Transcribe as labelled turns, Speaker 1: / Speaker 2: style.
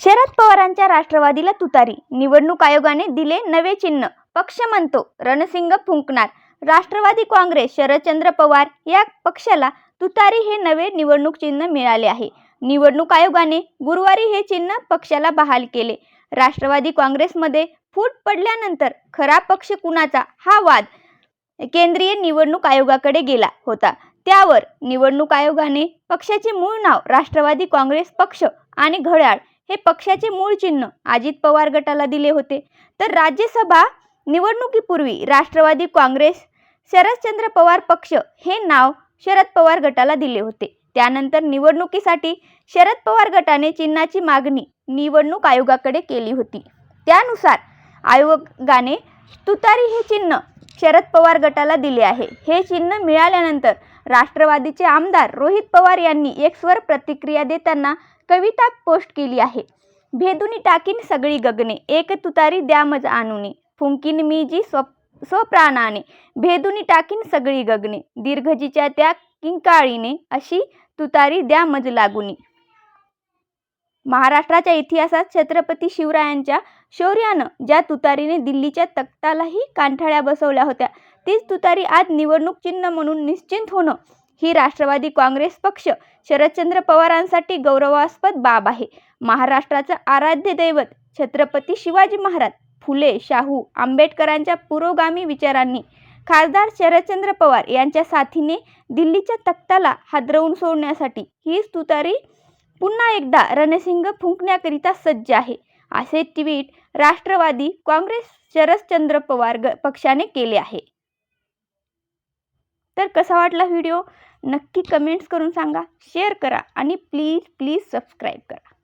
Speaker 1: शरद पवारांच्या राष्ट्रवादीला तुतारी. निवडणूक आयोगाने दिले नवे चिन्ह. पक्ष म्हणतो रणसिंग फुंकणार. राष्ट्रवादी काँग्रेस शरदचंद्र पवार या पक्षाला तुतारी हे नवे निवडणूक चिन्ह मिळाले आहे. निवडणूक आयोगाने गुरुवारी हे चिन्ह पक्षाला बहाल केले. राष्ट्रवादी काँग्रेसमध्ये फूट पडल्यानंतर खरा पक्ष कुणाचा? हा वाद केंद्रीय निवडणूक आयोगाकडे गेला होता. त्यावर निवडणूक आयोगाने पक्षाचे मूळ नाव राष्ट्रवादी काँग्रेस पक्ष आणि घड्याळ हे पक्षाचे मूळ चिन्ह अजित पवार गटाला दिले होते. तर राज्यसभा निवडणुकीपूर्वी राष्ट्रवादी काँग्रेस शरदचंद्र पवार पक्ष हे नाव शरद पवार गटाला दिले होते. त्यानंतर निवडणुकीसाठी शरद पवार गटाने चिन्हाची मागणी निवडणूक आयोगाकडे केली होती. त्यानुसार आयोगाने तुतारी हे चिन्ह शरद पवार गटाला दिले आहे. हे चिन्ह मिळाल्यानंतर राष्ट्रवादीचे आमदार रोहित पवार यांनी एक्सवर प्रतिक्रिया देताना कविता पोस्ट केली आहे. भेदुनी टाकीन सगळी गगने एक तुतारी द्या मज आणूने. फुंकीन मी जी स्व स्वप्राणाने भेदुनी टाकीन सगळी गगने. दीर्घजीच्या त्या किंकाळीने अशी तुतारी द्या मज लागुनी. महाराष्ट्राच्या इतिहासात छत्रपती शिवरायांच्या शौर्यानं ज्या तुतारीने दिल्लीच्या तख्तालाही कांठाळ्या बसवल्या होत्या तीच तुतारी आज निवडणूक चिन्ह म्हणून निश्चिंत होणं ही राष्ट्रवादी काँग्रेस पक्ष शरदचंद्र पवारांसाठी गौरवास्पद बाब आहे. महाराष्ट्राचं आराध्य दैवत छत्रपती शिवाजी महाराज फुले शाहू आंबेडकरांच्या पुरोगामी विचारांनी खासदार शरदचंद्र पवार यांच्या साथीने दिल्लीच्या तख्ताला हादरवून सोडण्यासाठी हीच तुतारी पुन्हा एकदा रणसिंग फुंकण्याकरिता सज्ज आहे असे ट्विट राष्ट्रवादी काँग्रेस शरदचंद्र पवार ग पक्षाने केले आहे. तर कसा वाटला व्हिडिओ? नक्की कमेंट्स करून सांगा शेअर करा आणि प्लीज प्लीज सबस्क्राईब करा.